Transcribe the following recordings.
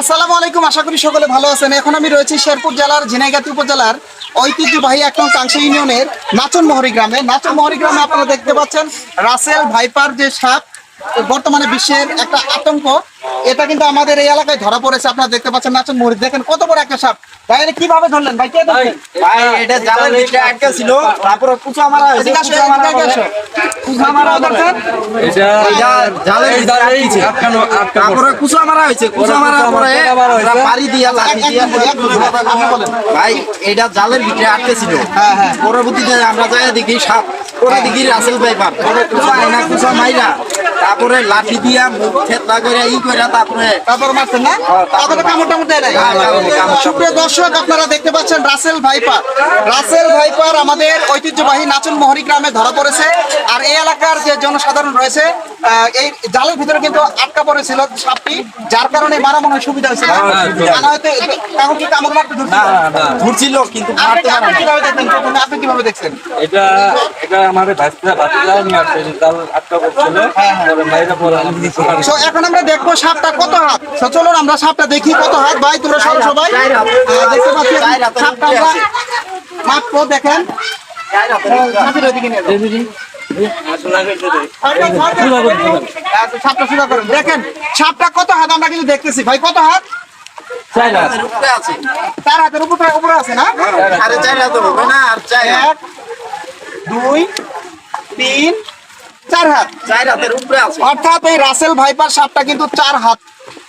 আসসালামু আলাইকুম, আশা করি সকলে ভালো আছেন। এখন আমি রয়েছি শেরপুর জেলার, ঝিনাইগাতি উপজেলার ঐতিহ্যবাহী এক নং কাংসা ইউনিয়নের নাচন মহরি গ্রামে। নাচন মহরি গ্রামে আপনারা দেখতে পাচ্ছেন রাসেল ভাইপার যে সাপ বর্তমানে বিশ্বের একটা আতঙ্ক এটা কিন্তু আমাদের এই এলাকায় ধরা পড়েছে। আপনারা দেখতে পাচ্ছেন নাচন মহরি দেখেন কত বড় একটা সাপ। ভাই এটা কীভাবে ধরলেন? ভাই কে ধরলেন? ভাই এটা জালের ভিতরে আটকে ছিল। তারপরে কুচা মারা হয়েছে। কুচা মারা আসো। কুচা মারা দরকার? এটা জালের ভিতরে আটকেছে। আটকানো আটকানো। তারপরে কুচা মারা হয়েছে। কুচা মারার পরে হয়েছে। আমরা বাড়ি দিয়া লাঠি দিয়া। ভাই এটা জালের ভিতরে আটকে ছিল। হ্যাঁ, হ্যাঁ। পরবর্তীতে আমরা যাই দেখি সাপ। পরে দেখি রাসেল পাইপার পরে। কুচা আইনা কুচা মাইরা। তারপরে লাঠি দিয়া মুখ থেতলা করে ই করে তারপরে তারপর মারছেন না? তারপরে কামড় টামড় দেয় নাই? হ্যাঁ। সুপ্রিয় দর্শক আপনারা দেখতে পাচ্ছেন রাসেল ভাইপার। রাসেল ভাইপার আমাদের ঐতিহ্যবাহী নাচন মহরি গ্রামে ধরা পড়েছে। আর এই এলাকার যে জনসাধারণ রয়েছে এই জালের ভিতরে কিন্তু আটকা পড়েছিল সাপটি যার কারণে মারা মনে সুবিধা হয়েছিল। হ্যাঁ, হয়তো কি কামড় মারতে ধরছিল? কিন্তু আপনি মারতে পারে কীভাবে দেখলেন? আপনি কীভাবে দেখছেন? এটা এটা আমাদের ভাতিজা নিয়ে আসছে জাল আটকা কিছু করে। তো এখন আমরা দেখব সাপটা কত হাত। তো চলুন আমরা সাপটা দেখি কত হাত। ভাই তোমরা সব সবাই। দেখতে পাচ্ছি সাপটা। মাত্র দেখেন। নিয়ে সাপটা সোজা করেন। দেখেন সাপটা কত হাত আমরা কিন্তু দেখতেছি ভাই কত হাত হাতের উপরে আছে চার হাতের উপরে উপরে আছে না আরে চার হাতের না আর চার এক দুই তিন চার হাত চার হাতের উপরে আছে অর্থাৎ এই রাসেল ভাইপার সাপটা কিন্তু চার হাত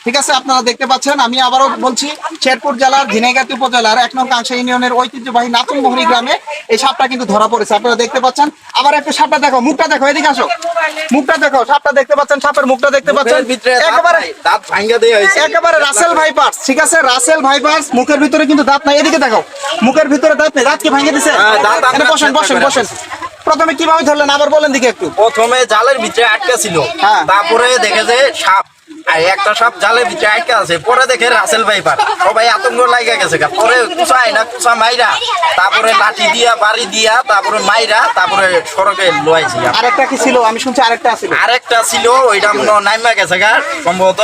ঠিক আছে আপনারা দেখতে পাচ্ছেন আমি আবারও বলছি শেরপুর জেলার ঝিনাইগাতি উপজেলার এক নং কাংসা ইউনিয়নের ঐতিহ্যবাহী নাচনমোহনী গ্রামে এই সাপটা কিন্তু ধরা পড়েছে। আপনারা দেখতে পাচ্ছেন আবার একটু সাপটা দেখো মুখটা দেখো এদিকে আসো। মুখটা দেখো সাপটা দেখতে পাচ্ছেন সাপের মুখটা দেখতে পাচ্ছেন। একেবারে দাঁত ভাঙ্গা দেওয়া হয়েছে। একেবারে রাসেল ভাইপার্স ঠিক আছে রাসেল ভাইপার্স মুখের ভিতরে কিন্তু দাঁত নাই। এদিকে দেখো মুখের ভিতরে দাঁত নেই দাঁত কি ভাঙে দিছে। হ্যাঁ, বসেন বসেন বসেন। প্রথমে কীভাবে ধরলেন আবার বলেন দিকে একটু। প্রথমে জালের ভিতরে আটকা ছিল হ্যাঁ। তারপরে দেখে যে সাপ। আর একটা সাপ জালের ভিতরে আটকে আছে। পরে দেখে রাসেল ভাইপার সবাই আতঙ্ক লাগা গেছে গা। পরে কুচা না কুচা মাইরা। তারপরে লাঠি দিয়া বাড়ি দিয়া তারপরে মাইরা তারপরে সড়কে লোয়াইছি আরেকটা কি ছিল? আমি শুনছি আরেকটা ছিল। আরেকটা ছিল ওইটা মনে নাইমা গেছে গা। সম্ভবত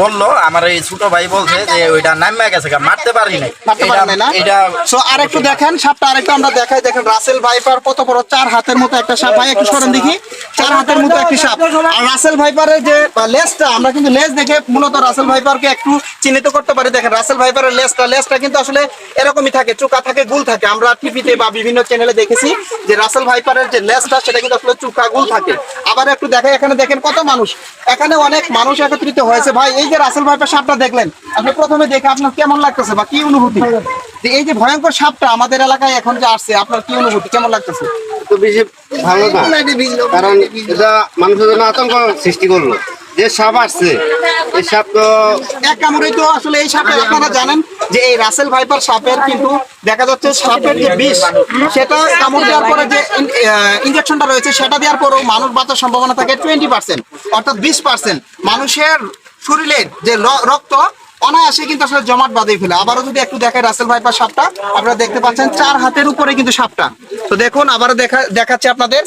বলল আমার এই ছোট ভাই বলছে যে ওইটা নাইমা গেছে মারতে পারি নাই মারতে পারেন না। এটা সো আরেকটু দেখেন সাপটা আরেকটু আমরা দেখাই। দেখেন রাসেল ভাইপার কত বড়? চার হাতের মতো একটা সাপ। ভাই একটু সরেন দেখি। চার হাতের মতো একটি সাপ। আর রাসেল ভাইপারের যে লেজটা আমরা কিন্তু লেজ দেখে মূলত রাসেল ভাইপারকে একটু চিহ্নিত করতে পারি। দেখেন রাসেল ভাইপারের লেজটা লেজটা কিন্তু আসলে এরকমই থাকে চোকা থাকে গুল থাকে। আমরা টিভিতে বা বিভিন্ন চ্যানেলে দেখেছি যে রাসেল ভাইপারের যে লেজটা সেটা কিন্তু আসলে চোকা গুল থাকে। আবার একটু দেখেন এখানে দেখেন কত মানুষ। এখানে অনেক মানুষ একত্রিত হয়েছে। ভাই এই যে রাসেল ভাইপার সাপটা দেখলেন আপনি প্রথমে দেখে আপনার কেমন লাগতেছে বা কি অনুভূতি? যে এই যে ভয়ঙ্কর সাপটা আমাদের এলাকায় এখন যে আসছে আপনার কি অনুভূতি? কেমন লাগতেছে? তো বেশি ভালো না কারণ এটা মানুষের জন্য আতঙ্ক সৃষ্টি করল। যে সাপ আসছে এই সাপ তো এক কামড়েই তো আসলে এই সাপের আপনারা জানেন যে এই রাসেল ভাইপার সাপের কিন্তু দেখা যাচ্ছে সাপের যে বিষ সেটা কামড় দেওয়ার পরে যে ইনজেকশনটা রয়েছে সেটা দেওয়ার পরেও মানুষ বাঁচার সম্ভাবনা থাকে টোয়েন্টি পার্সেন্ট অর্থাৎ বিশ পার্সেন্ট মানুষের শরীরের যে রক্ত অনায়াসে কিন্তু আসলে জমাট বাঁধিয়ে ফেলে। আবারও যদি একটু দেখায় রাসেল ভাইপার সাপটা, আপনারা দেখতে পাচ্ছেন চার হাতের উপরে কিন্তু সাপটা। তো দেখুন, আবারও দেখা দেখাচ্ছে আপনাদের।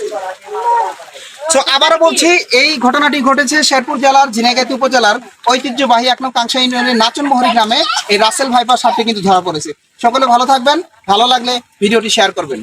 তো আবারও বলছি, এই ঘটনাটি ঘটেছে শেরপুর জেলার ঝিনাইগাতি উপজেলার ঐতিহ্যবাহী এক নং কাংসা ইউনিয়নের নাচনমোহরি গ্রামে। এই রাসেল ভাইপার সাপটি কিন্তু ধরা পড়েছে। সকলে ভালো থাকবেন, ভালো লাগলে ভিডিওটি শেয়ার করবেন।